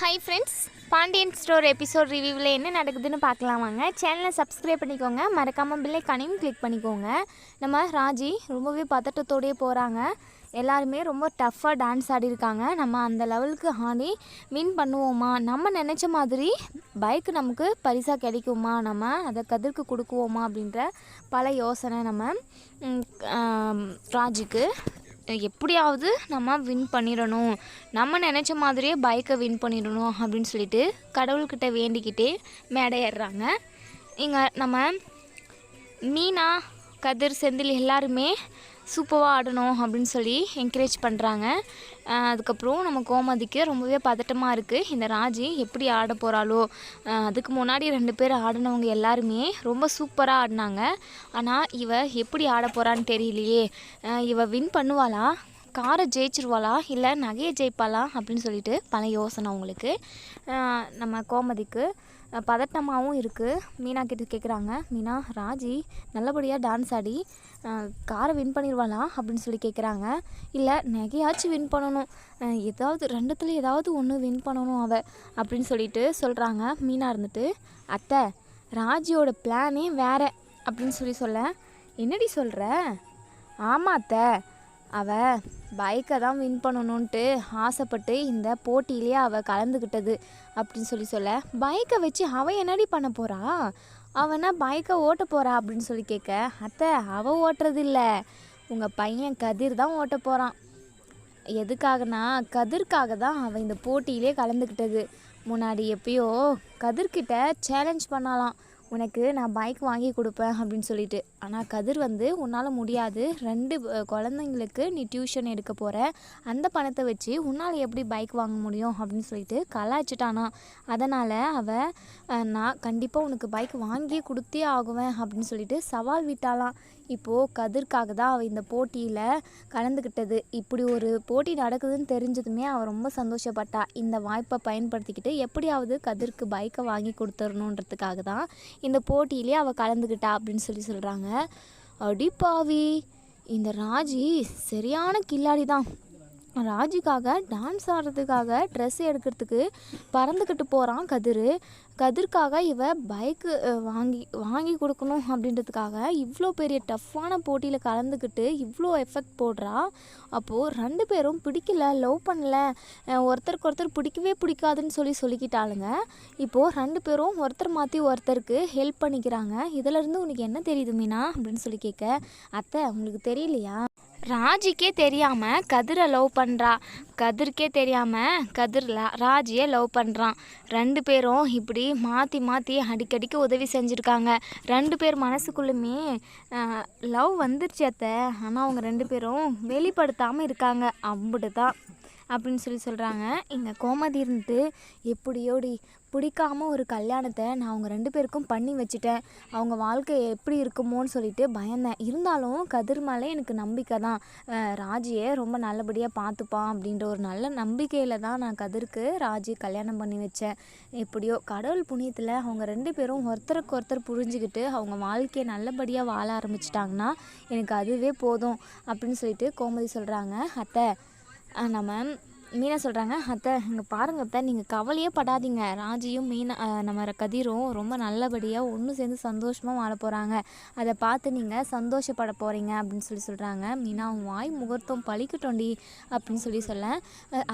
Hi friends Pandian store episode ரிவ்யூவில் என்ன நடக்குதுன்னு பார்க்கலாம் வாங்க. சேனலை சப்ஸ்கிரைப் பண்ணிக்கோங்க. மறக்காமல் பில்லை கனையும் கிளிக் பண்ணிக்கோங்க. நம்ம ராஜி ரொம்பவே பதட்டத்தோடயே போகிறாங்க எல்லாருமே ரொம்ப டஃப்பாக டான்ஸ் ஆடிருக்காங்க நம்ம அந்த லெவலுக்கு ஆடி வின் பண்ணுவோமா? நம்ம நினச்ச மாதிரி பைக் நமக்கு பரிசாக கிடைக்குமா? நம்ம அதை கதிர்க்கு கொடுக்குவோமா? அப்படின்ற பல யோசனை நம்ம ராஜிக்கு எப்படியாவது நம்ம வின் பண்ணிடணும். நம்ம நினச்ச மாதிரியே பைக்கை வின் பண்ணிடணும் அப்படின்னு சொல்லிட்டு கடவுள்கிட்ட வேண்டிக்கிட்டே மேடை ஏறுறாங்க இங்கே நம்ம மீனா கதிர் செந்தில் எல்லாருமே சூப்பராக ஆடணும் அப்படின்னு சொல்லி என்கரேஜ் பண்ணுறாங்க அதுக்கப்புறம் நம்ம கோமதிக்கு ரொம்பவே பதட்டமாக இருக்குது இந்த ராஜி எப்படி ஆட போகிறாளோ அதுக்கு முன்னாடி ரெண்டு பேர் ஆடினவங்க எல்லாருமே ரொம்ப சூப்பராக ஆடினாங்க. ஆனால் இவ எப்படி ஆட போகிறான்னு தெரியலையே. இவ வின் பண்ணுவாளா? காரை ஜெயிச்சிருவாளா? இல்லை நகையை ஜெயிப்பாளா? அப்படின்னு சொல்லிட்டு பல யோசனை அவங்களுக்கு நம்ம கோமதிக்கு. பதட்டமாகவும் இருக்குது மீனா கிட்ட கேட்குறாங்க மீனா ராஜி நல்லபடியாக டான்ஸ் ஆடி காரை வின் பண்ணிடுவாளா அப்படின்னு சொல்லி கேட்குறாங்க இல்லை நகையாச்சும் வின் பண்ணணும். ஏதாவது ரெண்டுத்துல ஏதாவது ஒன்று வின் பண்ணணும் அவள் அப்படின்னு சொல்லிட்டு சொல்கிறாங்க மீனா இருந்துட்டு அத்தை ராஜியோட பிளானே வேற அப்படின்னு சொல்லி சொல்ல. என்னடி சொல்கிற ஆமாம் அத்தை. அவள் பைக்கை தான் வின் பண்ணணுன்ட்டு ஆசைப்பட்டு இந்த போட்டியிலே அவள் கலந்துக்கிட்டது அப்படின்னு சொல்லி சொல்ல பைக்கை வச்சு அவள் என்னடி பண்ண போகிறா அவனா பைக்கை ஓட்ட போகிறா அப்படின்னு சொல்லி கேட்க அத்தை அவள் ஓட்டுறது இல்லை உங்கள் பையன் கதிர் தான் ஓட்ட போகிறான் எதுக்காகனா கதிர்க்காக தான் அவன் இந்த போட்டியிலே கலந்துக்கிட்டது. முன்னாடி எப்பயோ கதிர்கிட்ட சேலஞ்ச் பண்ணலாம். உனக்கு நான் பைக் வாங்கி கொடுப்பேன் அப்படின்னு சொல்லிட்டு. ஆனால் கதிர் வந்து உன்னால் முடியாது. ரெண்டு குழந்தைங்களுக்கு நீ டியூஷன் எடுக்க போகிற அந்த பணத்தை வச்சு உன்னால் எப்படி பைக் வாங்க முடியும் அப்படின்னு சொல்லிட்டு கலாய்ச்சிட்டானா. அதனால் அவள் நான் கண்டிப்பாக உனக்கு பைக் வாங்கி கொடுத்தே ஆகுவேன் அப்படின்னு சொல்லிட்டு சவால் விட்டாலாம் இப்போது கதிர்க்காக தான் அவள் இந்த போட்டியில் கலந்துக்கிட்டது இப்படி ஒரு போட்டி நடக்குதுன்னு தெரிஞ்சதுமே அவள் ரொம்ப சந்தோஷப்பட்டா. இந்த வாய்ப்பை பயன்படுத்திக்கிட்டு எப்படியாவது கதிர்க்கு பைக்கை வாங்கி கொடுத்துடணுன்றதுக்காக தான் இந்த போட்டியிலே அவள் கலந்துக்கிட்டா அப்படின்னு சொல்லி சொல்கிறாங்க அடிப்பாவி இந்த ராஜி சரியான கில்லாடி தான். ராஜிக்காக டான்ஸ் ஆடுறதுக்காக ட்ரெஸ் எடுக்கிறதுக்கு பறந்துக்கிட்டு போகிறான் கதிர். கதிர்க்காக இவ பைக்கு வாங்கி வாங்கி கொடுக்கணும் அப்படின்றதுக்காக இவ்வளோ பெரிய டஃப்பான போட்டியில் கலந்துக்கிட்டு இவ்வளோ எஃபெக்ட் போடுறா. அப்போது ரெண்டு பேரும் பிடிக்கல லவ் பண்ணல ஒருத்தருக்கு ஒருத்தர் பிடிக்கவே பிடிக்காதுன்னு சொல்லி சொல்லிக்கிட்டாளுங்க. இப்போது ரெண்டு பேரும் ஒருத்தர் மாற்றி ஒருத்தருக்கு ஹெல்ப் பண்ணிக்கிறாங்க. இதிலேருந்து உனக்கு என்ன தெரியுது மீனா அப்படின்னு சொல்லி கேட்க அத்தை உங்களுக்கு தெரியலையா? ராஜிக்கே தெரியாமல் கதிரை லவ் பண்ணுறா கதிர்க்கே தெரியாமல் கதிர் ராஜியை லவ் பண்ணுறான் ரெண்டு பேரும் இப்படி மாற்றி மாற்றி அடிக்கடிக்கு உதவி செஞ்சுருக்காங்க. ரெண்டு பேர் மனசுக்குள்ளுமே லவ் வந்துருச்சு அத்தை. ஆனால் அவங்க ரெண்டு பேரும் வெளிப்படுத்தாமல் இருக்காங்க. அம்புட்டு தான் அப்படின்னு சொல்லி சொல்கிறாங்க இங்கே கோமதி இருந்துட்டு எப்படியோடி பிடிக்காம ஒரு கல்யாணத்தை நான் அவங்க ரெண்டு பேருக்கும் பண்ணி வச்சுட்டேன். அவங்க வாழ்க்கை எப்படி இருக்குமோன்னு சொல்லிட்டு பயந்தேன். இருந்தாலும் கதிர் மேலே எனக்கு நம்பிக்கை தான். ராஜியை ரொம்ப நல்லபடியாக பார்த்துப்பான் அப்படின்ற ஒரு நல்ல நம்பிக்கையில் தான் நான் கதிர்க்கு ராஜி கல்யாணம் பண்ணி வச்சேன். எப்படியோ கடவுள் புண்ணியத்தில் அவங்க ரெண்டு பேரும் ஒருத்தருக்கு ஒருத்தர் புரிஞ்சுக்கிட்டு அவங்க வாழ்க்கையை நல்லபடியாக வாழ ஆரம்பிச்சிட்டாங்கன்னா எனக்கு அதுவே போதும் அப்படின்னு சொல்லிட்டு கோமதி சொல்கிறாங்க அத்தை நம்ம மீனா சொல்கிறாங்க அத்தை இங்கே பாருங்க அத்தை நீங்கள் கவலையே படாதீங்க. ராஜியும் மீனா நம்ம கதிரும் ரொம்ப நல்லபடியாக ஒன்று சேர்ந்து சந்தோஷமாக வாழ போகிறாங்க அதை பார்த்து நீங்கள் சந்தோஷப்பட போகிறீங்க அப்படின்னு சொல்லி சொல்கிறாங்க மீனா அவன் வாய் முகூர்த்தம் பழிக்கட்டோண்டி அப்படின்னு சொல்லி சொல்ல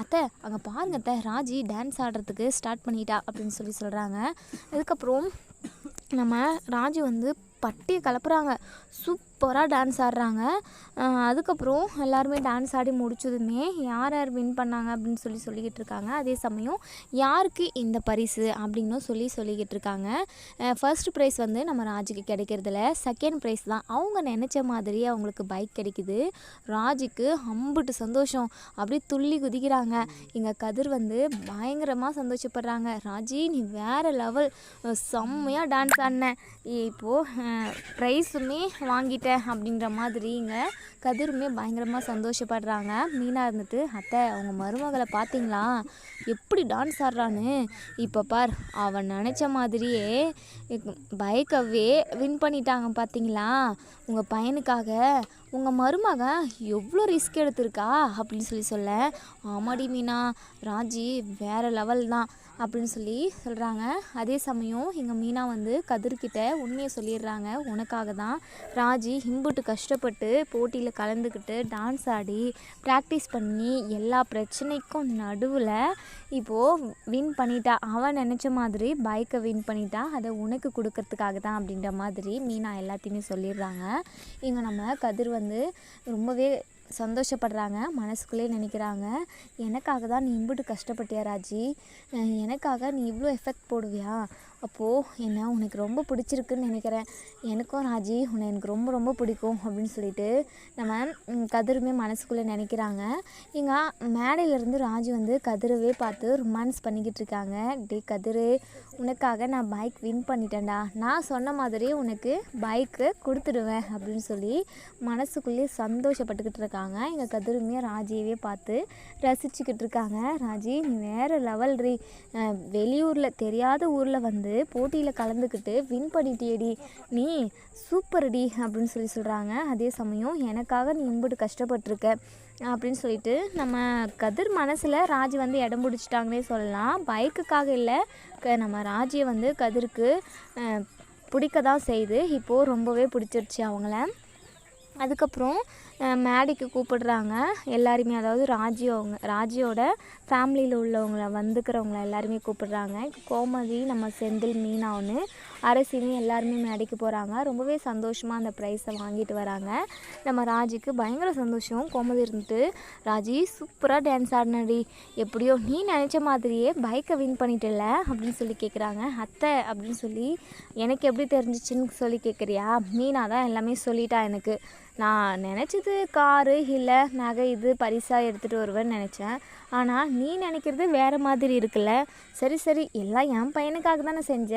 அத்தை அங்கே பாருங்க அத்தை ராஜி டான்ஸ் ஆடுறதுக்கு ஸ்டார்ட் பண்ணிட்டா அப்படின்னு சொல்லி சொல்கிறாங்க அதுக்கப்புறம் நம்ம ராஜி வந்து பட்டியை கலப்புறாங்க. சூப்பராக டான்ஸ் ஆடுறாங்க. அதுக்கப்புறம் எல்லாருமே டான்ஸ் ஆடி முடிச்சதுமே யார் யார் வின் பண்ணாங்க அப்படின்னு சொல்லி சொல்லிக்கிட்டு இருக்காங்க. அதே சமயம் யாருக்கு இந்த பரிசு அப்படின்னு சொல்லி சொல்லிக்கிட்டு இருக்காங்க. ஃபர்ஸ்ட் ப்ரைஸ் வந்து நம்ம ராஜுக்கு கிடைக்கிறதுல. செகண்ட் ப்ரைஸ் தான். அவங்க நினச்ச மாதிரி அவங்களுக்கு பைக் கிடைக்குது. ராஜுக்கு அம்புட்டு சந்தோஷம். அப்படியே துள்ளி குதிக்கிறாங்க. எங்கள் கதிர் வந்து பயங்கரமாக சந்தோஷப்படுறாங்க. ராஜி நீ வேறு லெவல் செம்மையாக டான்ஸ் ஆடினேன் இப்போது ப்ரைஸுமே வாங்கிட்டேன் அப்படின்ற மாதிரி இங்கே கதிருமே பயங்கரமாக சந்தோஷப்படுறாங்க. மீனாக இருந்துட்டு அத்தை அவங்க மருமகளை பார்த்தீங்களா? எப்படி டான்ஸ் ஆடுறான்னு? இப்போ பார் அவன் நினச்ச மாதிரியே பைக்கவே வின் பண்ணிட்டாங்க பார்த்தீங்களா? உங்கள் பையனுக்காக உங்கள் மருமக எவ்வளோ ரிஸ்க் எடுத்திருக்கா? அப்படின்னு சொல்லி சொல்ல ஆமாடி மீனா ராஜி வேறு லெவல் தான். அப்படின்னு சொல்லி சொல்கிறாங்க அதே சமயம் எங்கள் மீனா வந்து கதிர்கிட்ட உண்மையை சொல்லிடுறாங்க. உனக்காக தான் ராஜி ஹிம்புட்டு கஷ்டப்பட்டு போட்டியில் கலந்துக்கிட்டு டான்ஸ் ஆடி ப்ராக்டிஸ் பண்ணி எல்லா பிரச்சனைக்கும் நடுவில் இப்போது வின் பண்ணிட்டா. அவன் நினச்ச மாதிரி பைக்கை வின் பண்ணிட்டா. அதை உனக்கு கொடுக்கறதுக்காக தான் அப்படின்ற மாதிரி மீனா எல்லாத்தையுமே சொல்லிடுறாங்க. இங்கே நம்ம கதிர் வந்து ரொம்பவே சந்தோஷப்படுறாங்க மனசுக்குள்ளே நினைக்கிறாங்க. எனக்காக தான் நீ இம்புட்டு கஷ்டப்பட்டியா ராஜி? எனக்காக நீ இவ்வளோ எஃபெக்ட் போடுவியா? அப்போது என்ன உனக்கு ரொம்ப பிடிச்சிருக்குன்னு நினைக்கிறேன். எனக்கும் ராஜி உன்னை எனக்கு ரொம்ப ரொம்ப பிடிக்கும் அப்படின்னு சொல்லிட்டு நம்ம கதிருமே மனசுக்குள்ளே நினைக்கிறாங்க. இங்கே மேடையிலேருந்து ராஜி வந்து கதிரவே பார்த்து ரொமான்ஸ் பண்ணிக்கிட்டு இருக்காங்க. டே கதிரு உனக்காக நான் பைக் வின் பண்ணிட்டேன்டா. நான் சொன்ன மாதிரி உனக்கு பைக்கு கொடுத்துடுவேன் அப்படின்னு சொல்லி மனசுக்குள்ளேயே சந்தோஷப்பட்டுக்கிட்டு இருக்காங்க. எங்கள் கதிருமே ராஜியவே பார்த்து ரசிச்சுக்கிட்டு இருக்காங்க. ராஜி நீ வேறு லெவல் ரீ வெளியூரில் தெரியாத ஊரில் வந்து போட்டியில் கலந்துக்கிட்டு வின் பண்ணிட்டியேடி. நீ சூப்பர்டி அப்படின்னு சொல்லி சொல்கிறாங்க அதே சமயம் எனக்காக நீ இம்புட்டு கஷ்டப்பட்டிருக்க அப்படின்னு சொல்லிட்டு நம்ம கதிர் மனசில் ராஜி வந்து இடம் பிடிச்சிட்டாங்கன்னே சொல்லலாம். பைக்குக்காக இல்லை க நம்ம ராஜியை வந்து கதிருக்கு பிடிக்க தான் செய்யுது இப்போது ரொம்பவே பிடிச்சிருச்சு அவங்கள. அதுக்கப்புறம் மேடைக்கு கூப்பிடுறாங்க. எல்லாருமே அதாவது ராஜி அவங்க ராஜியோட ஃபேமிலியில் உள்ளவங்கள வந்துக்கிறவங்கள எல்லாருமே கூப்பிடுறாங்க. கோமதி நம்ம செந்தில் மீனாவுன்னு அரசினி எல்லாருமே மேடைக்கு போகிறாங்க ரொம்பவே சந்தோஷமாக அந்த ப்ரைஸை வாங்கிட்டு வராங்க. நம்ம ராஜிக்கு பயங்கர சந்தோஷம். கோமதி இருந்துட்டு ராஜி சூப்பராக டான்ஸ் ஆடினடி. எப்படியோ நீ நினச்ச மாதிரியே பைக்கை வின் பண்ணிட்டல அப்படின்னு சொல்லி கேட்குறாங்க அத்தை அப்படின்னு சொல்லி எனக்கு எப்படி தெரிஞ்சிச்சுன்னு சொல்லி கேட்குறியா மீனா தான் எல்லாமே சொல்லிட்டா எனக்கு. நான் நினச்சது காரு இல்லை நகை இது பரிசாக எடுத்துகிட்டு வருவேன்னு நினச்சேன். ஆனால் நீ நினைக்கிறது வேறு மாதிரி இருக்குல்ல? சரி சரி எல்லாம் என் பையனுக்காக தானே செஞ்ச?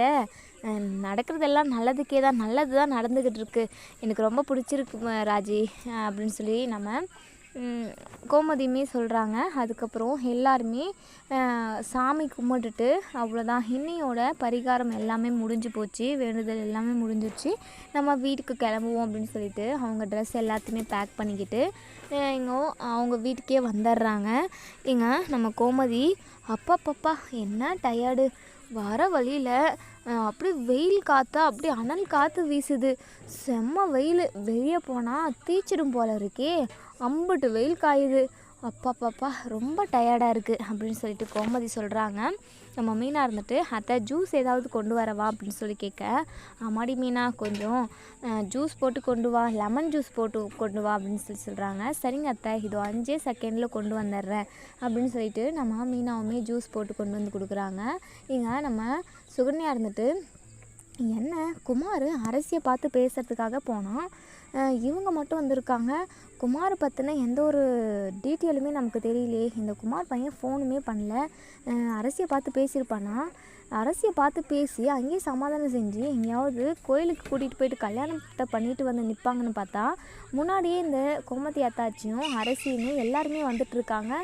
நடக்கிறதெல்லாம் நல்லதுக்கே தான் நல்லது தான் நடந்துக்கிட்டு இருக்கு. எனக்கு ரொம்ப பிடிச்சிருக்கு ராஜி அப்படின்னு சொல்லி நம்ம கோமதியுமே சொல்கிறாங்க அதுக்கப்புறம் எல்லாருமே சாமி கும்பிட்டுட்டு அவ்வளோதான் இன்னையோட பரிகாரம் எல்லாமே முடிஞ்சு போச்சு. வேண்டுதல் எல்லாமே முடிஞ்சிருச்சு. நம்ம வீட்டுக்கு கிளம்புவோம் அப்படின்னு சொல்லிட்டு அவங்க ட்ரெஸ் எல்லாத்தையுமே பேக் பண்ணிக்கிட்டு எங்கோ அவங்க வீட்டுக்கே வந்துடுறாங்க. இங்க நம்ம கோமதி அப்பப்பப்பா என்ன டயர்டு வர வழியில் அப்படியே வெயில் காற்றா அப்படியே அனல் காற்று வீசுது. செம்ம வெயில். வெளியே போனால் தீச்சிடும் போல இருக்கே. அம்புட்டு வெயில் காயுது. அப்பாப்பாப்பா ரொம்ப டயர்டாக இருக்குது அப்படின்னு சொல்லிட்டு கோமதி சொல்கிறாங்க நம்ம மீனா இருந்துட்டு அத்தை ஜூஸ் ஏதாவது கொண்டு வரவா? அப்படின்னு சொல்லி கேட்க ஆமாடி மீனா கொஞ்சம் ஜூஸ் போட்டு கொண்டு வா லெமன் ஜூஸ் போட்டு கொண்டு வா அப்படின்னு சொல்லி சொல்கிறாங்க சரிங்க அத்தை இதோ அஞ்சே செகண்டில் கொண்டு வந்துடுறேன் அப்படின்னு சொல்லிட்டு நம்ம மீனாவுமே ஜூஸ் போட்டு கொண்டு வந்து கொடுக்குறாங்க. இங்கே நம்ம சுகன்யா இருந்துட்டு என்ன குமார் அரசியை பார்த்து பேசுகிறதுக்காக போனால் இவங்க மட்டும் வந்திருக்காங்க. குமாரை பற்றின எந்த ஒரு டீட்டெயிலுமே நமக்கு தெரியலையே. இந்த குமார் பையன் ஃபோனுமே பண்ணல. அரசியை பார்த்து பேசியிருப்பானா? அரசியை பார்த்து பேசி அங்கேயே சமாதானம் செஞ்சு எங்கேயாவது கோயிலுக்கு கூட்டிகிட்டு போயிட்டு கல்யாணத்தை பண்ணிட்டு வந்து நிற்பாங்கன்னு பார்த்தா முன்னாடியே இந்த கோமதி அத்தாச்சியும் அரசியுமே எல்லாருமே வந்துட்டுருக்காங்க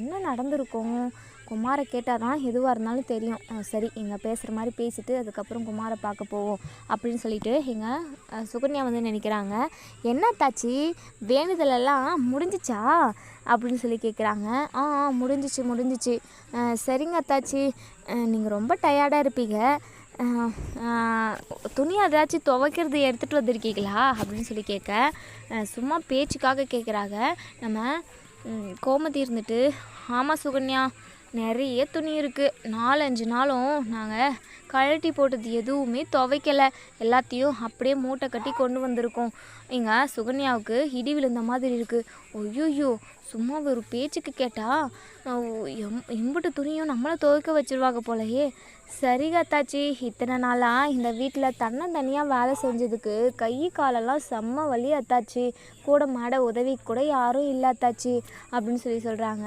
என்ன நடந்திருக்கும்? குமாரை கேட்டால் தான் எதுவாக இருந்தாலும் தெரியும். சரி இங்கே பேசுகிற மாதிரி பேசிட்டு அதுக்கப்புறம் குமாரை பார்க்க போவோம் அப்படின்னு சொல்லிட்டு எங்கள் சுகன்யா வந்து நினைக்கிறாங்க. என்ன தாச்சி வேண்டுதலெல்லாம் முடிஞ்சிச்சா? அப்படின்னு சொல்லி கேட்குறாங்க ஆ முடிஞ்சிச்சு முடிஞ்சிச்சு. சரிங்க அத்தாச்சி நீங்கள் ரொம்ப டயர்டாக இருப்பீங்க. துணியை துணி ஏதாச்சும் துவைக்கிறது எடுத்துகிட்டு வந்திருக்கீங்களா? அப்படின்னு சொல்லி கேட்க சும்மா பேச்சுக்காக கேட்குறாங்க நம்ம கோமதி இருந்துட்டு ஆமாம் சுகன்யா. நிறைய துணி இருக்குது நாலஞ்சு நாளும் நாங்கள் கழட்டி போட்டது எதுவுமே துவைக்கலை. எல்லாத்தையும் அப்படியே மூட்டை கட்டி கொண்டு வந்திருக்கோம். இங்கே சுகன்யாவுக்கு இடி விழுந்த மாதிரி இருக்குது ஒய்யோயோ சும்மா ஒரு பேச்சுக்கு கேட்டால் எம் எம்புட்டு துணியும் நம்மளை துவைக்க வச்சிருவாங்க போலயே. சரி கத்தாச்சி இத்தனை நாளாக இந்த வீட்டில் தன்னந்தனியாக வேலை செஞ்சதுக்கு கை காலெல்லாம் செம்ம வலி அத்தாச்சி. கூட மாட உதவி கூட யாரும் இல்லை அத்தாச்சி அப்படின்னு சொல்லி சொல்கிறாங்க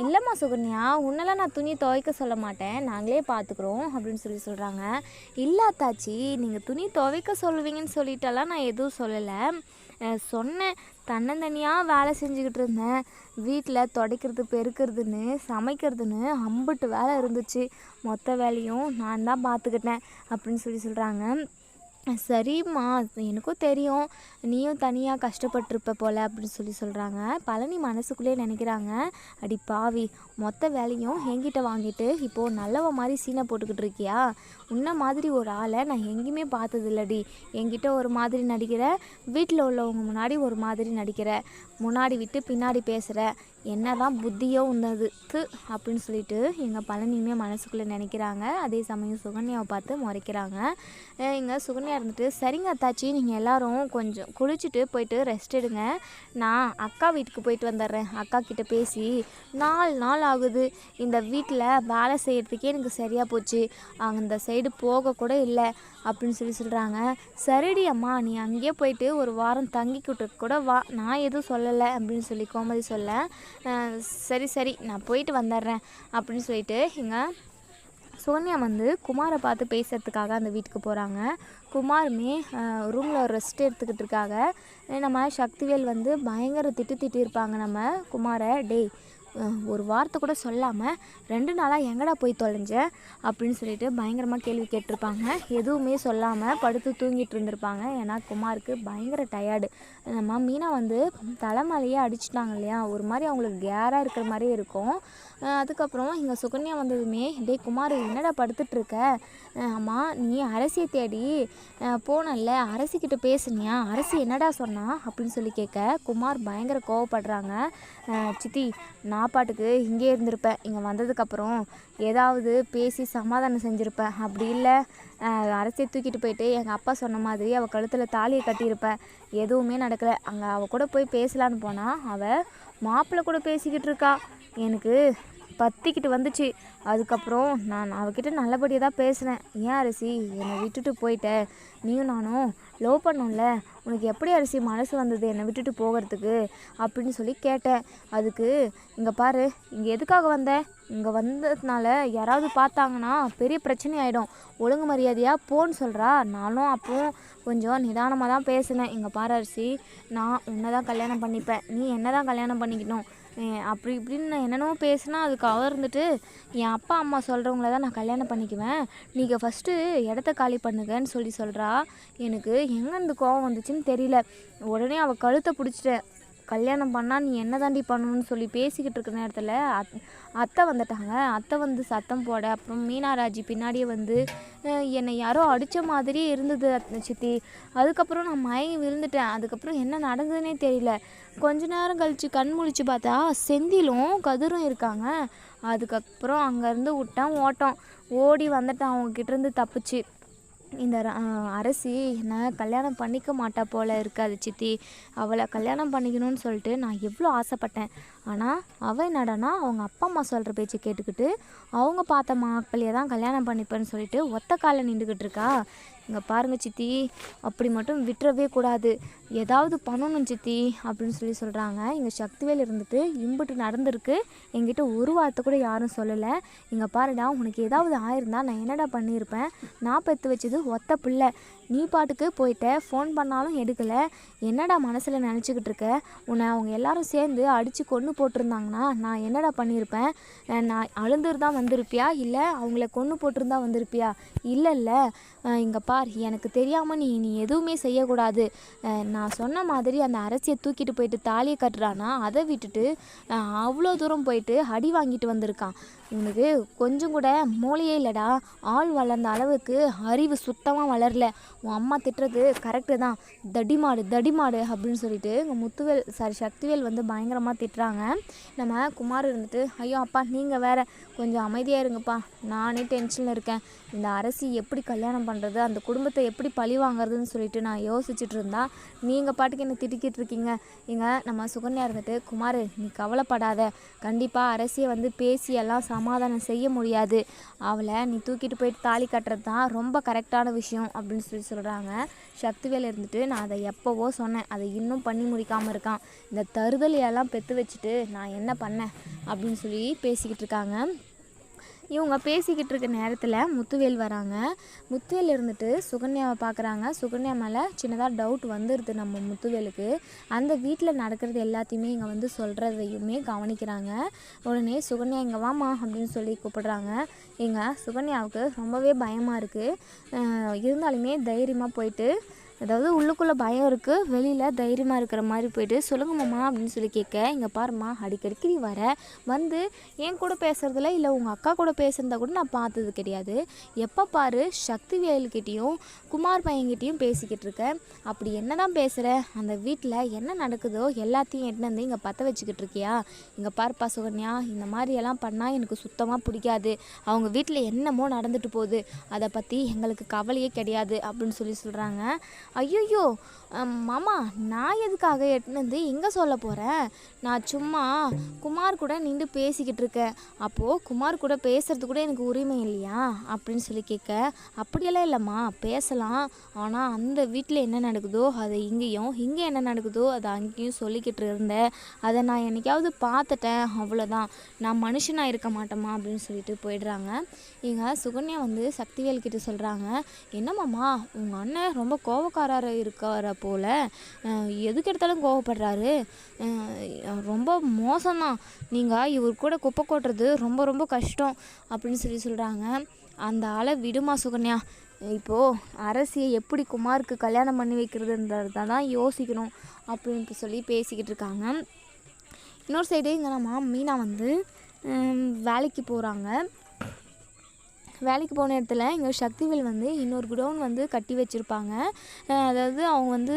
இல்லைம்மா சுகன்யா உன்னெல்லாம் நான் துணி துவைக்க சொல்ல மாட்டேன். நாங்களே பார்த்துக்குறோம் அப்படின்னு சொல்லி சொல்கிறாங்க இல்லாத்தாச்சி நீங்கள் துணி துவைக்க சொல்லுவீங்கன்னு சொல்லிட்டெல்லாம் நான் எதுவும் சொல்லலை. சொன்னேன். தன்னந்தனியாக வேலை செஞ்சுக்கிட்டு இருந்தேன். வீட்டில் துடைக்கிறது பெருக்கிறதுன்னு சமைக்கிறதுன்னு அம்பிட்டு வேலை இருந்துச்சு. மொத்த வேலையும் நான் தான் பார்த்துக்கிட்டேன் அப்படின்னு சொல்லி சொல்கிறாங்க சரிம்மா எனக்கும் தெரியும். நீயும் தனியாக கஷ்டப்பட்டிருப்ப போல அப்படின்னு சொல்லி சொல்கிறாங்க பழனி மனசுக்குள்ளே நினைக்கிறாங்க. அடி பாவி மொத்த வேலையும் என்கிட்ட வாங்கிட்டு இப்போது நல்லவ மாதிரி சீனை போட்டுக்கிட்டு இருக்கியா? உன்ன மாதிரி ஒரு ஆளை நான் எங்கேயுமே பார்த்ததில்லடி. என்கிட்ட ஒரு மாதிரி நடிக்கிற வீட்டில் உள்ளவங்க முன்னாடி ஒரு மாதிரி நடிக்கிற முன்னாடி விட்டு பின்னாடி பேசுகிற என்னதான் புத்தியோ உன்னது து அப்படின்னு சொல்லிட்டு எங்கள் பழனியுமே மனசுக்குள்ளே நினைக்கிறாங்க. அதே சமயம் சுகன்யாவை பார்த்து முறைக்கிறாங்க. இங்கே சுகன்யா இருந்துட்டு சரிங்க அத்தாச்சி நீங்கள் எல்லோரும் கொஞ்சம் குளிச்சுட்டு போயிட்டு ரெஸ்ட் எடுங்க. நான் அக்கா வீட்டுக்கு போயிட்டு வந்துடுறேன். அக்கா கிட்டே பேசி நாலு நாள் ஆகுது. இந்த வீட்டில் வேலை செய்கிறதுக்கே எனக்கு சரியாக போச்சு. அந்த சைடு போக கூட இல்லை அப்படின்னு சொல்லி சொல்கிறாங்க சரிடி அம்மா நீ அங்கேயே போயிட்டு ஒரு வாரம் தங்கிக்கிட்டு கூட வா நான் எதுவும் சொல்லலை அப்படின்னு சொல்லி கோமதி சொல்ல சரி சரி நான் போயிட்டு வந்துடுறேன் அப்படின்னு சொல்லிட்டு இங்கே சோனியா வந்து குமாரை பார்த்து பேசுகிறதுக்காக அந்த வீட்டுக்கு போகிறாங்க குமாருமே ரூமில் ரெஸ்ட் எடுத்துக்கிட்டு இருக்காங்க. நம்ம சக்திவேல் வந்து பயங்கர திட்டு திட்டியிருப்பாங்க நம்ம குமாரை. டேய் ஒரு வார்த்தை கூட சொல்லாமல் ரெண்டு நாளாக எங்கடா போய் தொலைஞ்ச? அப்படின்னு சொல்லிட்டு பயங்கரமாக கேள்வி கேட்டிருப்பாங்க. எதுவுமே சொல்லாமல் படுத்து தூங்கிட்டு இருந்திருப்பாங்க. ஏன்னா குமாருக்கு பயங்கர டயர்டு நம்ம மீனா வந்து தலைமலையே அடிச்சிட்டாங்க இல்லையா? ஒரு மாதிரி அவங்களுக்கு கேராக இருக்கிற மாதிரியே இருக்கும். அதுக்கப்புறம் இங்கே சுகன்யா வந்ததுமே டே குமார் என்னடா படுத்துட்டுருக்க அம்மா நீ அரசியை தேடி அஹ் போனல்ல அரசிக்கிட்ட பேசுனியா? அரசி என்னடா சொன்னா? அப்படின்னு சொல்லி கேட்க குமார் பயங்கர கோவப்படுறாங்க. சித்தி நான் பாட்டுக்கு இங்கே இருந்திருப்பேன். இங்கே வந்ததுக்கப்புறம் ஏதாவது பேசி சமாதானம் செஞ்சுருப்பேன் அப்படி இல்லை. அரசியை தூக்கிட்டு போயிட்டு எங்கள் அப்பா சொன்ன மாதிரி அவள் கழுத்தில் தாலியை கட்டியிருப்பேன் எதுவுமே நடக்கலை. அங்கே அவள் கூட போய் பேசலான்னு போனால் அவள் மாப்பிள்ளை கூட பேசிக்கிட்டு இருக்கா. எனக்கு பற்றிக்கிட்டு வந்துச்சு. அதுக்கப்புறம் நான் அவகிட்ட நல்லபடியாக தான் பேசுகிறேன் ஏன் அரிசி என்னை விட்டுட்டு போயிட்ட? நீயும் நானும் லவ் பண்ணோம்ல. உனக்கு எப்படி அரிசி மனசு வந்தது என்னை விட்டுட்டு போகிறதுக்கு? அப்படின்னு சொல்லி கேட்டேன். அதுக்கு இங்கே பாரு இங்கே எதுக்காக வந்த? இங்கே வந்ததுனால யாராவது பார்த்தாங்கன்னா பெரிய பிரச்சனை ஆகிடும் ஒழுங்கு மரியாதையாக போன்னு சொல்கிறா நானும் அப்போ கொஞ்சம் நிதானமாக தான் பேசினேன். இங்கே பாரு அரிசி நான் உன்னை தான் கல்யாணம் பண்ணிப்பேன். நீ என்ன தான் கல்யாணம் பண்ணிக்கணும். அப்படி இப்படின்னு நான் என்னென்னமோ பேசினா அதுக்கு கவர்ந்துட்டு இருந்துட்டு என் அப்பா அம்மா சொல்கிறவங்கள தான் நான் கல்யாணம் பண்ணிக்குவேன். நீங்கள் ஃபஸ்ட்டு இடத்த காலி பண்ணுங்கன்னு சொல்லி சொல்கிறா எனக்கு எங்கேருந்து கோவம் வந்துச்சுன்னு தெரியல. உடனே அவள் கழுத்தை பிடிச்சிட்டேன் கல்யாணம் பண்ணால் நீ என்ன தாண்டி பண்ணணும்னு சொல்லி பேசிக்கிட்டு இருக்க நேரத்தில் அத் அத்தை வந்துட்டாங்க. அத்தை வந்து சத்தம் போட அப்புறம் மீனாராஜி பின்னாடியே வந்து என்னை யாரோ அடித்த மாதிரியே இருந்தது சித்தி. அதுக்கப்புறம் நான் மயங்கி விழுந்துட்டேன். அதுக்கப்புறம் என்ன நடந்ததுன்னே தெரியல. கொஞ்ச நேரம் கழித்து கண் முழிச்சு பார்த்தா செந்திலும் கதிரும் இருக்காங்க. அதுக்கப்புறம் அங்கேருந்து விட்டேன் ஓட்டம். ஓடி வந்துட்டேன். அவங்கக்கிட்டேருந்து தப்பிச்சு. இந்த அரசி என்னை கல்யாணம் பண்ணிக்க மாட்டா போல இருக்காது சித்தி. அவளை கல்யாணம் பண்ணிக்கணும்னு சொல்லிட்டு நான் எவ்வளோ ஆசைப்பட்டேன். ஆனால் அவள் என்னடானா அவங்க அப்பா அம்மா சொல்கிற பேச்சை கேட்டுக்கிட்டு அவங்க பார்த்த மாப்பிள்ளையை தான் கல்யாணம் பண்ணிப்பேன்னு சொல்லிட்டு ஒத்த காலில் நின்றுக்கிட்டு இருக்கா. இங்கே பாருங்கள் சித்தி. அப்படி மட்டும் விட்டுறவே கூடாது. ஏதாவது பண்ணணும் சித்தி அப்படின்னு சொல்லி சொல்கிறாங்க இங்கே சக்திவேல் இருந்துட்டு இம்புட்டு நடந்திருக்கு. எங்கிட்ட ஒரு வார்த்தை கூட யாரும் சொல்லலை. இங்கே பாருடா உனக்கு ஏதாவது ஆயிருந்தா நான் என்னடா பண்ணியிருப்பேன்? நான் பெற்று வச்சது ஒத்த பிள்ளை. நீ பாட்டுக்கு போயிட்ட ஃபோன் பண்ணாலும் எடுக்கலை. என்னடா மனசில் நினச்சிக்கிட்டு இருக்க? உன்னை அவங்க எல்லாரும் சேர்ந்து அடித்து கொன்று போட்டிருந்தாங்கன்னா நான் என்னடா பண்ணியிருப்பேன்? நான் அழுந்துருதான் வந்திருப்பியா? இல்லை அவங்கள கொன்று போட்டிருந்தா வந்திருப்பியா? இல்லை இல்லை. இங்கே பார் எனக்கு தெரியாமல் நீ நீ எதுவுமே செய்யக்கூடாது. அஹ் நான் சொன்ன மாதிரி அந்த அரசியை தூக்கிட்டு போயிட்டு தாலியை கட்டுறானா? அதை விட்டுட்டு அஹ் அவ்வளோ தூரம் போயிட்டு அடி வாங்கிட்டு வந்திருக்கான். இவனுக்கு கொஞ்சம் கூட மூளையே இல்லைடா. ஆள் வளர்ந்த அளவுக்கு அறிவு சுத்தமாக வளரல. உன் அம்மா திட்டுறது கரெக்டு தான். தடிமாடு தடிமாடு அப்படின்னு சொல்லிட்டு இங்கே முத்துவேல் சாரி சக்திவேல் வந்து பயங்கரமாக திட்டுறாங்க. நம்ம குமார் இருந்துட்டு ஐயோ அப்பா நீங்கள் வேற கொஞ்சம் அமைதியாக இருங்கப்பா. நானே டென்ஷனில் இருக்கேன். இந்த அரசி எப்படி கல்யாணம் பண்ணுறது அந்த குடும்பத்தை எப்படி பழி வாங்குறதுன்னு சொல்லிட்டு நான் யோசிச்சுட்டு இருந்தா நீங்கள் பாட்டுக்கு என்ன திட்டிக்கிட்டு இருக்கீங்க? இங்கே நம்ம சுகன்யா இருந்துட்டு குமார் நீ கவலைப்படாத. கண்டிப்பாக அரசியை வந்து பேசி எல்லாம் சமாதானம் செய்ய முடியாது. அவளை நீ தூக்கிட்டு போயிட்டு தாலி கட்டுறது தான் ரொம்ப கரெக்டான விஷயம் அப்படின்னு சொல்லி சொல்கிறாங்க சக்திவேல் இருந்துட்டு நான் அதை எப்போவோ சொன்னேன். அதை இன்னும் பண்ணி முடிக்காமல் இருக்கான். இந்த தருதலையெல்லாம் பெற்று வச்சுட்டு நான் என்ன பண்ணேன்? அப்படின்னு சொல்லி பேசிக்கிட்டு இருக்காங்க. இவங்க பேசிக்கிட்டு இருக்க நேரத்தில் முத்துவேல் வராங்க. முத்துவேல் இருந்துட்டு சுகன்யாவை பார்க்குறாங்க சுகன்யா மேலே சின்னதாக டவுட் வந்துடுது நம்ம முத்துவேலுக்கு. அந்த வீட்டில் நடக்கிறது எல்லாத்தையுமே இங்கே வந்து சொல்கிறதையுமே கவனிக்கிறாங்க. உடனே சுகன்யா இங்கே வாமா அப்படின்னு சொல்லி கூப்பிடுறாங்க. இங்கே சுகன்யாவுக்கு ரொம்பவே பயமாக இருக்குது இருந்தாலுமே தைரியமாக போயிட்டு அதாவது உள்ளுக்குள்ளே பயம் இருக்குது வெளியில் தைரியமாக இருக்கிற மாதிரி போயிட்டு சொல்லுங்க மாமா அப்படின்னு சொல்லி கேட்க இங்கே பாரும்மா அடிக்கடிக்கு நீ வர. வந்து என் கூட பேசுகிறதுல இல்லை உங்கள் அக்கா கூட பேசுகிறதா கூட நான் பார்த்தது கிடையாது. எப்போ பாரு சக்தி வேலுக்கிட்டேயும் குமார் பையன்கிட்டையும் பேசிக்கிட்டு இருக்கேன் அப்படி என்ன தான் பேசுகிற அந்த வீட்டில் என்ன நடக்குதோ எல்லாத்தையும் எட்டு வந்து இங்கே பற்ற வச்சுக்கிட்டு இருக்கியா? இங்கே பாருப்பா சுகன்யா இந்த மாதிரியெல்லாம் பண்ணால் எனக்கு சுத்தமாக பிடிக்காது. அவங்க வீட்டில் என்னமோ நடந்துட்டு போகுது. அதை பற்றி எங்களுக்கு கவலையே கிடையாது அப்படின்னு சொல்லி சொல்கிறாங்க ஐயோ மாமா நான் எதுக்காக எட்டுனது எங்கே சொல்ல போகிறேன் நான் சும்மா குமார் கூட நின்று பேசிக்கிட்டு இருக்கேன். அப்போது குமார் கூட பேசுறது கூட எனக்கு உரிமை இல்லையா? அப்படின்னு சொல்லி கேட்க அப்படியெல்லாம் இல்லைம்மா பேசலாம். ஆனால் அந்த வீட்டில் என்ன நடக்குதோ அதை இங்கேயும் இங்கே என்ன நடக்குதோ அதை அங்கேயும் சொல்லிக்கிட்டு இருந்தேன் அதை நான் என்னைக்காவது பார்த்துட்டேன் அவ்வளோதான் நான் மனுஷனாக இருக்க மாட்டேம்மா அப்படின்னு சொல்லிட்டு போயிடுறாங்க. எங்கள் சுகன்யா வந்து சக்திவேல் கிட்ட சொல்கிறாங்க என்னம்மாம்மா உங்கள் அண்ணன் ரொம்ப கோவக்காரர் இருக்கார போல். எதுக்கு எடுத்தாலும் கோவப்படுறாரு. ரொம்ப மோசம்தான். நீங்கள் இவர் கூட குப்பை கொட்டுறது ரொம்ப ரொம்ப கஷ்டம் அப்படின்னு சொல்லி சொல்கிறாங்க அந்த ஆளை விடுமா சுகன்யா? இப்போது அரசியை எப்படி குமாருக்கு கல்யாணம் பண்ணி வைக்கிறதுன்றது தான் யோசிக்கணும் அப்படின்ட்டு சொல்லி பேசிக்கிட்டு இருக்காங்க. இன்னொரு சைடு இங்கே நம்ம மீனா வந்து வேலைக்கு போகிறாங்க வேலைக்கு போன இடத்துல இங்கே சக்திவேல் வந்து இன்னொரு குடோன் வந்து கட்டி வச்சுருப்பாங்க. அதாவது அவங்க வந்து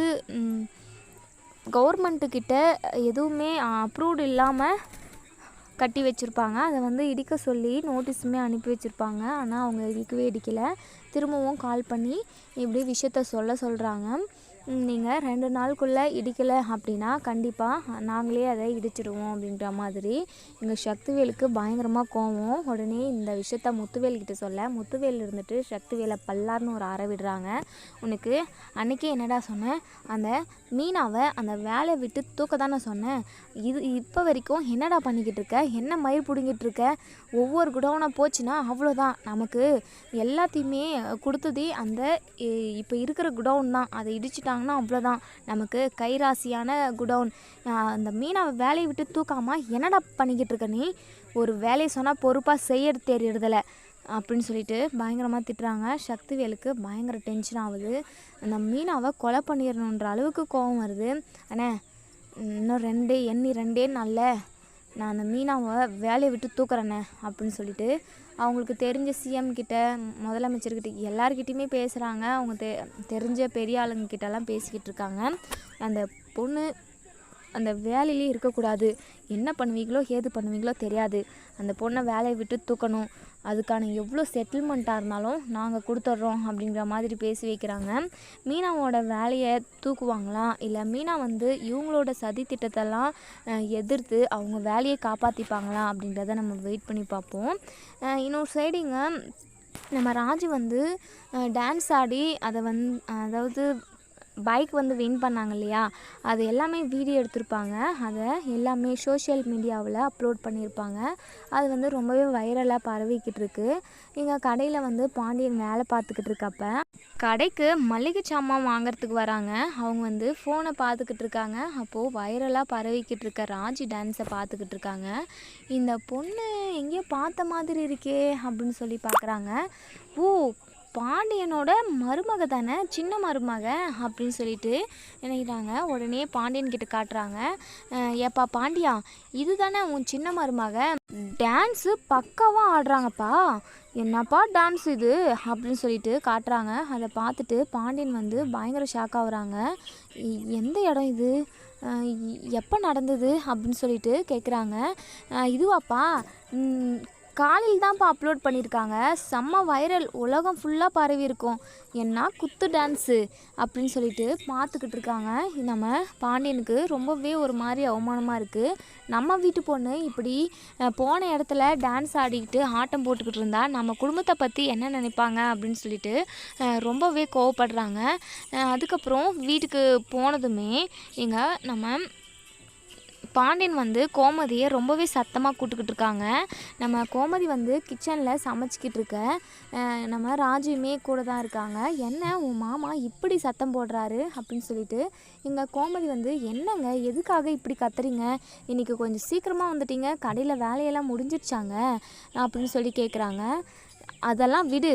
கவர்மெண்ட்டுக்கிட்ட எதுவுமே அப்ரூவ்டு இல்லாமல் கட்டி வச்சுருப்பாங்க. அதை வந்து இடிக்க சொல்லி நோட்டீஸுமே அனுப்பி வச்சுருப்பாங்க. ஆனால் அவங்க இடிக்கவே இடிக்கலை. திரும்பவும் கால் பண்ணி இப்படி விஷயத்த சொல்ல சொல்கிறாங்க நீங்கள் ரெண்டு நாளுக்குள்ளே இடிக்கலை அப்படின்னா கண்டிப்பாக நாங்களே அதை இடிச்சிடுவோம் அப்படின்ற மாதிரி. எங்கள் சக்திவேலுக்கு பயங்கரமாக கோவம். உடனே இந்த விஷயத்த முத்துவேல்கிட்ட சொல்ல. முத்துவேல் இருந்துட்டு சக்திவேலை பல்லார்னு ஒரு அற விடுறாங்க. உனக்கு அன்னைக்கே என்னடா சொன்னேன் அந்த மீனாவை அந்த வேலையை விட்டு தூக்க தானே சொன்னேன் இது இப்போ வரைக்கும் என்னடா பண்ணிக்கிட்டு இருக்க? என்ன மயிர் பிடுங்கிட்டு இருக்க? ஒவ்வொரு குடோனாக போச்சுன்னா அவ்வளோதான் நமக்கு எல்லாத்தையுமே கொடுத்ததே அந்த இப்போ இருக்கிற குடவுன் தான். அதை இடிச்சிட்டாங்கன்னா அவ்வளோதான் நமக்கு கைராசியான குடவுன். அந்த மீனாவை வேலையை விட்டு தூக்காமல் என்னடா பண்ணிக்கிட்டு இருக்க நீ? ஒரு வேலையை சொன்னால் பொறுப்பாக செய்யறது தெரியறதில்லை அப்படின்னு சொல்லிட்டு பயங்கரமாக திட்டுறாங்க. சக்திவேலுக்கு பயங்கர டென்ஷன் ஆகுது. அந்த மீனாவை கொலை பண்ணிடணுன்ற அளவுக்கு கோபம் வருது. அண்ணே இன்னும் ரெண்டே எண்ணி ரெண்டே நாளில் நான் அந்த மீனாவை வேலையை விட்டு தூக்குறேண்ணே அப்படின்னு சொல்லிட்டு அவங்களுக்கு தெரிஞ்ச சிஎம் கிட்ட முதலமைச்சர்கிட்ட எல்லாருக்கிட்டேயுமே பேசுகிறாங்க அவங்க தெ தெரிஞ்ச பெரிய ஆளுங்கக்கிட்டலாம் பேசிக்கிட்டு இருக்காங்க. அந்த பொண்ணு அந்த வேலையிலே இருக்கக்கூடாது. என்ன பண்ணுவீங்களோ ஏது பண்ணுவீங்களோ தெரியாது. அந்த பொண்ணை வேலையை விட்டு தூக்கணும். அதுக்கான எவ்வளோ செட்டில்மெண்ட்டாக இருந்தாலும் நாங்கள் கொடுத்துட்றோம் அப்படிங்கிற மாதிரி பேசி வைக்கிறாங்க. மீனாவோட வேலையை தூக்குவாங்களா? இல்லை மீனா வந்து இவங்களோட சதி திட்டத்தெல்லாம் எதிர்த்து அவங்க வேலையை காப்பாற்றிப்பாங்களா அப்படின்றத நம்ம வெயிட் பண்ணி பார்ப்போம். இன்னொரு சைடுங்க நம்ம ராஜு வந்து டான்ஸ் ஆடி அதை வந் அதாவது பைக் வந்து வின் பண்ணாங்க இல்லையா? அது எல்லாமே வீடியோ எடுத்திருப்பாங்க. அதை எல்லாமே சோஷியல் மீடியாவில் அப்லோட் பண்ணியிருப்பாங்க அது வந்து ரொம்பவே வைரலாக பரவிக்கிட்டு இருக்கு. இங்கே கடையில் வந்து பாண்டியன் வேலை பார்த்துக்கிட்டு இருக்கப்ப கடைக்கு மளிகை சாமான் வாங்குறதுக்கு வராங்க. அவங்க வந்து ஃபோனை பார்த்துக்கிட்டு இருக்காங்க. அப்போது வைரலாக பரவிக்கிட்டு இருக்க ராஜி டான்ஸை பார்த்துக்கிட்டு இருக்காங்க. இந்த பொண்ணு எங்கேயோ பார்த்த மாதிரி இருக்கே அப்படின்னு சொல்லி பார்க்குறாங்க. ஓ பாண்டியனோட மருமக தானே சின்ன மருமக அப்படின்னு சொல்லிட்டு நினைக்கிறாங்க. உடனே பாண்டியன் கிட்ட காட்டுறாங்க. ஏப்பா பாண்டியா இது தானே உன் சின்ன மருமக? டான்ஸு பக்காவாக ஆடுறாங்கப்பா. என்னப்பா டான்ஸ் இது? அப்படின்னு சொல்லிட்டு காட்டுறாங்க. அதை பார்த்துட்டு பாண்டியன் வந்து பயங்கர ஷாக் ஆகுறாங்க. எந்த இடம் இது? எப்போ நடந்தது? அப்படின்னு சொல்லிட்டு கேட்குறாங்க இதுவாப்பா காலையில் தான்ப்பா அப்லோட் பண்ணியிருக்காங்க. செம்ம வைரல் உலகம் ஃபுல்லாக பரவி இருக்கும் என்ன குத்து டான்ஸு அப்படின்னு சொல்லிட்டு பார்த்துக்கிட்டு இருக்காங்க. நம்ம பாண்டியனுக்கு ரொம்பவே ஒரு மாதிரி அவமானமாக இருக்குது நம்ம வீட்டு பொண்ணு இப்படி போன இடத்துல டான்ஸ் ஆடிக்கிட்டு ஆட்டம் போட்டுக்கிட்டு இருந்தா நம்ம குடும்பத்தை பற்றி என்ன நினைப்பாங்க அப்படின்னு சொல்லிட்டு ரொம்பவே கோவப்படுறாங்க. அதுக்கப்புறம் வீட்டுக்கு போனதுமே இங்கே நம்ம பாண்டியன் வந்து கோமதியை ரொம்பவே சத்தமாக கூட்டுக்கிட்டு இருக்காங்க. நம்ம கோமதி வந்து கிச்சனில் சமைச்சிக்கிட்டு இருக்க நம்ம ராஜுமே கூட தான் இருக்காங்க. என்ன உன் மாமா இப்படி சத்தம் போடுறாரு? அப்படின்னு சொல்லிட்டு எங்கள் கோமதி வந்து என்னங்க எதுக்காக இப்படி கத்துறீங்க? இன்றைக்கி கொஞ்சம் சீக்கிரமாக வந்துட்டீங்க. கடையில் வேலையெல்லாம் முடிஞ்சிடுச்சாங்க அப்படின்னு சொல்லி கேட்குறாங்க அதெல்லாம் விடு.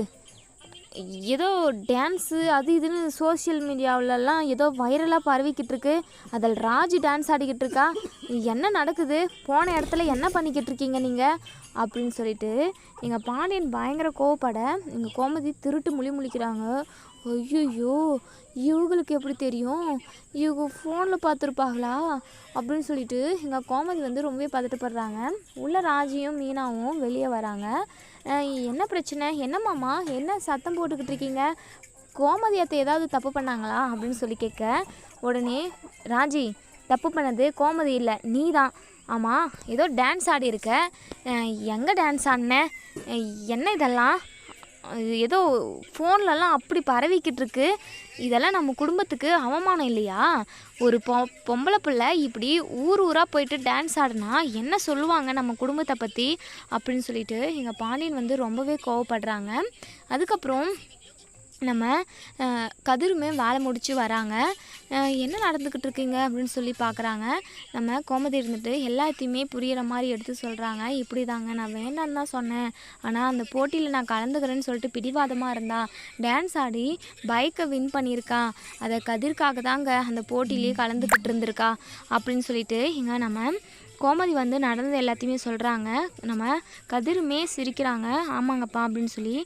ஏதோ டான்ஸு அது இதுன்னு சோஷியல் மீடியாவிலலாம் ஏதோ வைரலாக பரவிக்கிட்டு இருக்கு அதில் ராஜ் டான்ஸ் ஆடிக்கிட்டு இருக்கா. என்ன நடக்குது? போன இடத்துல என்ன பண்ணிக்கிட்டு இருக்கீங்க நீங்கள் அப்படின்னு சொல்லிட்டு எங்கள் பாண்டியன் பயங்கர கோவப்பட எங்கள் கோமதி திருட்டு முழி முழிக்கிறாங்க. ஐயோ இவங்களுக்கு எப்படி தெரியும்? இவங்க ஃபோனில் பார்த்துருப்பாங்களா? அப்படின்னு சொல்லிட்டு எங்கள் கோமதி வந்து ரொம்பவே பதட்டப்படுறாங்க. உள்ள ராஜியும் மீனாவும் வெளியே வராங்க. என்ன பிரச்சனை? என்னம்மாம்மா என்ன சத்தம் போட்டுக்கிட்டு இருக்கீங்க? கோமதி அத்தை ஏதாவது தப்பு பண்ணாங்களா? அப்படின்னு சொல்லி கேட்க உடனே ராஜி தப்பு பண்ணது கோமதி இல்லை நீ தான் ஆமாம் ஏதோ டான்ஸ் ஆடி இருக்க எங்கே டான்ஸ் ஆடின? என்ன இதெல்லாம்? ஏதோ ஃபோன்லலாம் அப்படி பரவிக்கிட்டு இருக்கு இதெல்லாம் நம்ம குடும்பத்துக்கு அவமானம் இல்லையா? ஒரு பொ பொம்பளை பிள்ளை இப்படி ஊர் ஊராக போயிட்டு டான்ஸ் ஆடினா என்ன சொல்லுவாங்க நம்ம குடும்பத்தை பற்றி அப்படின்னு சொல்லிட்டு எங்கள் பாண்டியன் வந்து ரொம்பவே கோவப்படுறாங்க. அதுக்கப்புறம் நம்ம கதிருமே வேலை முடித்து வராங்க. என்ன நடந்துக்கிட்டு இருக்கீங்க? அப்படின்னு சொல்லி பார்க்குறாங்க நம்ம கோமதி இருந்துட்டு எல்லாத்தையுமே புரிகிற மாதிரி எடுத்து சொல்கிறாங்க இப்படி தாங்க நான் வேண்டான்னு தான் சொன்னேன். ஆனால் அந்த போட்டியில் நான் கலந்துக்கிறேன்னு சொல்லிட்டு பிடிவாதமாக இருந்தா டான்ஸ் ஆடி பைக்கை வின் பண்ணியிருக்கா. அதை கதிர்க்காக தாங்க அந்த போட்டியிலேயே கலந்துக்கிட்டு இருந்திருக்கா. அப்படின்னு சொல்லிட்டு இங்கே நம்ம கோமதி வந்து நடந்தது எல்லாத்தையுமே சொல்கிறாங்க நம்ம கதிருமே சிரிக்கிறாங்க. ஆமாங்கப்பா அப்படின்னு சொல்லி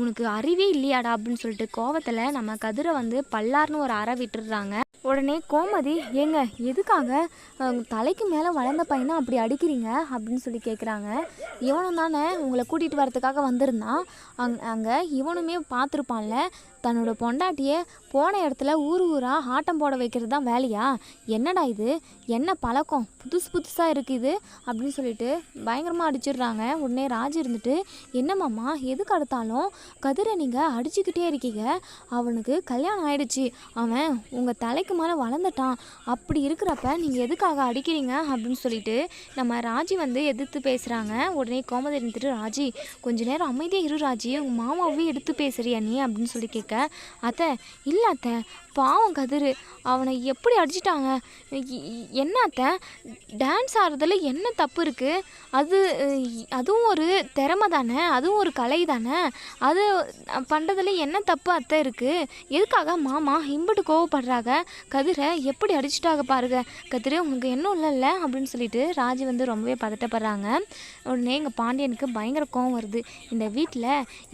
உனக்கு அறிவே இல்லையாடா அப்படின்னு சொல்லிட்டு கோவத்தில் நம்ம கதிரை வந்து பல்லார்னு ஒரு அறை விட்டுடுறாங்க. உடனே கோமதி ஏங்க எதுக்காக தலைக்கு மேலே வளர்ந்த பையனை அப்படி அடிக்கிறீங்க? அப்படின்னு சொல்லி கேட்குறாங்க இவனும் தானே உங்களை கூட்டிகிட்டு வரதுக்காக வந்திருந்தான். அங் அங்கே இவனுமே பார்த்துருப்பான்ல. தன்னோட பொண்டாட்டியை போன இடத்துல ஊர் ஊராக ஆட்டம் போட வைக்கிறது தான் வேலையா? என்னடா இது? என்ன பழக்கம்? புதுசு புதுசாக இருக்குது அப்படின்னு சொல்லிட்டு பயங்கரமாக அடிச்சிடுறாங்க. உடனே ராஜ் இருந்துட்டு என்னம்மாம்மா எதுக்கு அடுத்தாலும்? கதிரை நீங்கள் அடிச்சுக்கிட்டே இருக்கீங்க. அவனுக்கு கல்யாணம் ஆயிடுச்சு. அவன் உங்கள் தலைக்கு மேலே வளர்ந்துட்டான். அப்படி இருக்கிறப்ப நீங்கள் எதுக்காக அடிக்கிறீங்க? அப்படின்னு சொல்லிட்டு நம்ம ராஜி வந்து எதிர்த்து பேசுகிறாங்க உடனே கோமதி இருந்துட்டு ராஜி கொஞ்ச நேரம் அமைதியாக இரு ராஜி. உங்கள் மாமாவே எடுத்து பேசுறியா நீ? அப்படின்னு சொல்லி கேட்க இருக்க. அத்தை இல்லை அத்தை பாவம் கதிர். அவனை எப்படி அடிச்சிட்டாங்க? என்னத்த என்ன அத்தை டான்ஸ் ஆடுறதுல என்ன தப்பு இருக்குது அது அதுவும் ஒரு திறமை தானே? அதுவும் ஒரு கலை தானே? அது பண்ணுறதுல என்ன தப்பு அத்தை இருக்குது எதுக்காக மாமா இம்புட்டு கோவப்படுறாங்க கதிரை எப்படி அடிச்சிட்டாங்க பாருங்க. கதிர் உங்களுக்கு இன்னும் இல்லைல்ல? அப்படின்னு சொல்லிட்டு ராஜி வந்து ரொம்பவே பதட்டப்படுறாங்க. உடனே எங்கள் பாண்டியனுக்கு பயங்கர கோவம் வருது. இந்த வீட்டில்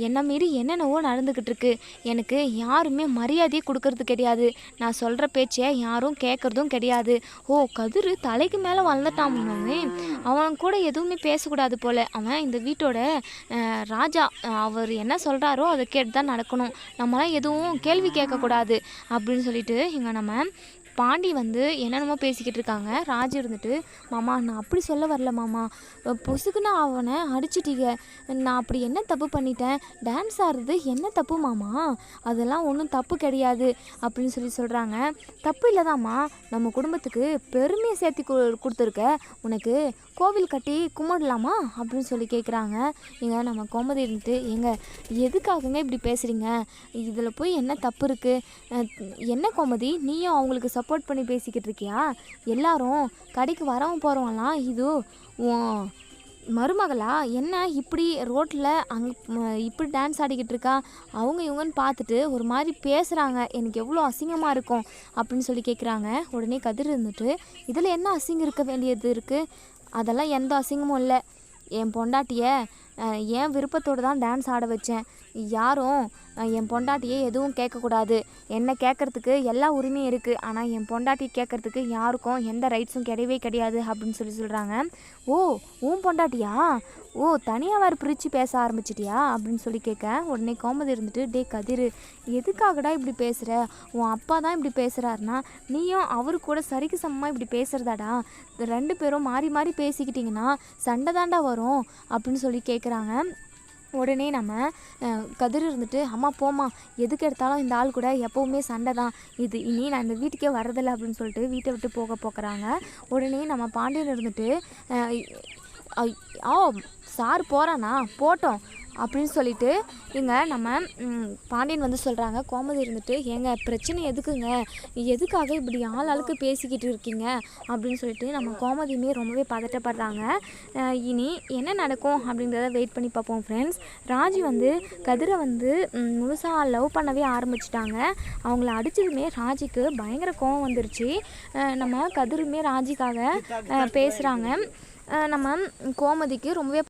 என்ன மீறி என்னென்னவோ நடந்துக்கிட்டு இருக்கு. எனக்கு யாருமே மரியாதையே கொடுக்கறது கிடையாது. நான் சொல்கிற பேச்சை யாரும் கேட்குறதும் கிடையாது. ஓ கதிர் தலைக்கு மேலே வளர்ந்துட்டான் அவன் அவன் கூட எதுவுமே பேசக்கூடாது போல். அவன் இந்த வீட்டோட ராஜா அவர் என்ன சொல்கிறாரோ அதை கேட்டு தான் நடக்கணும். நம்மளாம் எதுவும் கேள்வி கேட்கக்கூடாது அப்படின்னு சொல்லிட்டு இங்கே நம்ம பாண்டி வந்து என்னென்னமோ பேசிக்கிட்டு இருக்காங்க. ராஜு இருந்துட்டு மாமா நான் அப்படி சொல்ல வரல மாமா. பொசுக்குன்னு அவனை அடிச்சிட்டீங்க. நான் அப்படி என்ன தப்பு பண்ணிட்டேன்? டான்ஸ் ஆடுறது என்ன தப்பு மாமா? அதெல்லாம் ஒன்றும் தப்பு கிடையாது அப்படின்னு சொல்லி சொல்கிறாங்க தப்பு இல்லைதாம்மா நம்ம குடும்பத்துக்கு பெருமையை சேர்த்து கொடுத்துருக்க. உனக்கு கோவில் கட்டி கும்பிடலாமா? அப்படின்னு சொல்லி கேட்குறாங்க இங்கே நம்ம கோமதி இருந்துட்டு ஏங்க எதுக்காகங்க இப்படி பேசுகிறீங்க இதில் போய் என்ன தப்பு இருக்குது என்ன கோமதி? நீயும் அவங்களுக்கு சப் சப்போர்ட் பண்ணி பேசிக்கிட்டு இருக்கியா? எல்லாரும் கடைக்கு வரவும் போகிறவங்களாம் இது உன் மருமகளா? என்ன இப்படி ரோட்டில் அங் இப்படி டான்ஸ் ஆடிக்கிட்டு இருக்கா? அவங்க இவங்கன்னு பார்த்துட்டு ஒரு மாதிரி பேசுகிறாங்க எனக்கு எவ்வளோ அசிங்கமாக இருக்கும் அப்படின்னு சொல்லி கேட்குறாங்க உடனே கதிர் இருந்துட்டு இதில் என்ன அசிங்கம் இருக்க வேண்டியது இருக்குது அதெல்லாம் எந்த அசிங்கமும் இல்லை. என் பொண்டாட்டியை என் விருப்பத்தோடு தான் டான்ஸ் ஆட வச்சேன். யாரும் என் பொண்டாட்டியே எதுவும் கேட்கக்கூடாது. என்னை கேட்குறதுக்கு எல்லா உரிமையும் இருக்குது ஆனால் என் பொண்டாட்டி கேட்குறதுக்கு யாருக்கும் எந்த ரைட்ஸும் கிடையவே கிடையாது அப்படின்னு சொல்லி சொல்கிறாங்க ஓ உன் பொண்டாட்டியா? ஓ தனியாக வேறு பிரித்து பேச ஆரம்பிச்சிட்டியா? அப்படின்னு சொல்லி கேட்க உடனே கோமதி இருந்துட்டு டே கதிர் எதுக்காகடா இப்படி பேசுகிற உன் அப்பா தான் இப்படி பேசுகிறாருனா நீயும் அவரு கூட சரிக்கு சமமாக இப்படி பேசுகிறதாடா ரெண்டு பேரும் மாறி மாறி பேசிக்கிட்டிங்கன்னா சண்டை தாண்டா வரும் அப்படின்னு சொல்லி கேட்குறாங்க உடனே நம்ம கதிர் இருந்துட்டு அம்மா போம்மா எதுக்கு எடுத்தாலும் இந்த ஆள் கூட எப்போவுமே சண்டை தான். இது இனி நான் இந்த வீட்டுக்கே வரதில்லை அப்படின்னு சொல்லிட்டு வீட்டை விட்டு போக போக்குறாங்க. உடனே நம்ம பாண்டியன் இருந்துட்டு ஓ ஆ சார் போகிறானா போட்டோம். அப்படின்னு சொல்லிட்டு இங்கே நம்ம பாண்டியன் வந்து சொல்கிறாங்க கோமதி இருந்துட்டு ஏங்க பிரச்சனை எதுக்குங்க? எதுக்காக இப்படி ஆள் ஆளுக்கு பேசிக்கிட்டு இருக்கீங்க? அப்படின்னு சொல்லிட்டு நம்ம கோமதியுமே ரொம்பவே பதட்டப்படுறாங்க. இனி என்ன நடக்கும் அப்படின்றத வெயிட் பண்ணி பார்ப்போம் ஃப்ரெண்ட்ஸ் ராஜி வந்து கதிரை வந்து முழுசாக லவ் பண்ணவே ஆரம்பிச்சிட்டாங்க. அவங்கள அடிச்சதுமே ராஜிக்கு பயங்கர கோவம் வந்துருச்சு. நம்ம கதிருமே ராஜிக்காக பேசுகிறாங்க நம்ம கோமதிக்கு ரொம்பவே